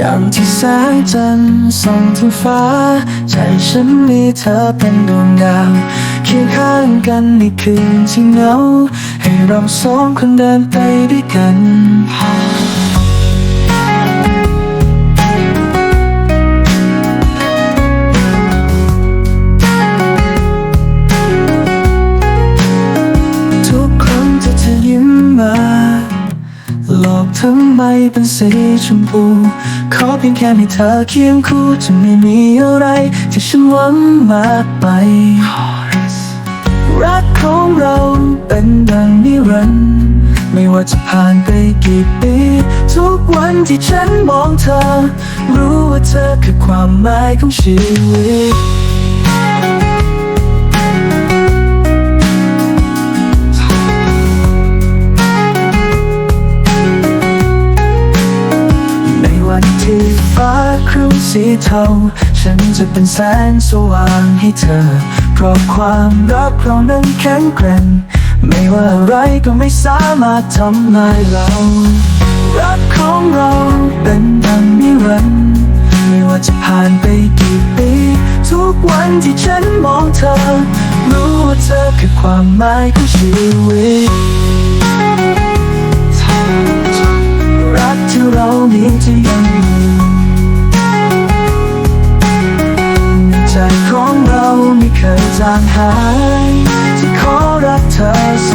ยามที่แสงจันทร์ส่องถึงฟ้า ใจฉันมีเธอเป็นดวงดาวเคียงข้างกันในคืนที่เหงา ให้เราสองคนเดินไปด้วยกัน โลกทั้งใบเป็นสีชมพู ขอเพียงแค่มีเธอเคียงคู่จะไม่มีอะไรที่ฉันหวังมากไป รักของเราเป็นดังนิรันดร์ไม่ว่าจะผ่านไปกี่ปี ทุกวันที่ฉันมองเธอ รู้ว่าเธอคือความหมายของชีวิต วันที่ฟ้าครึ้มสีเทา ฉันจะเป็นแสงสว่างให้เธอ เพราะความรักเรานั้นแข็งแกร่ง ไม่ว่าอะไรก็ไม่สามารถทำลายเรา รักของเราเป็นดังนิรันดร์ไม่ว่าจะผ่านไปกี่ปี ทุกวันที่ฉันมองเธอ รู้ว่าเธอคือความหมายของชีวิต ไม่เคยจางหาย จะขอรักเธอเส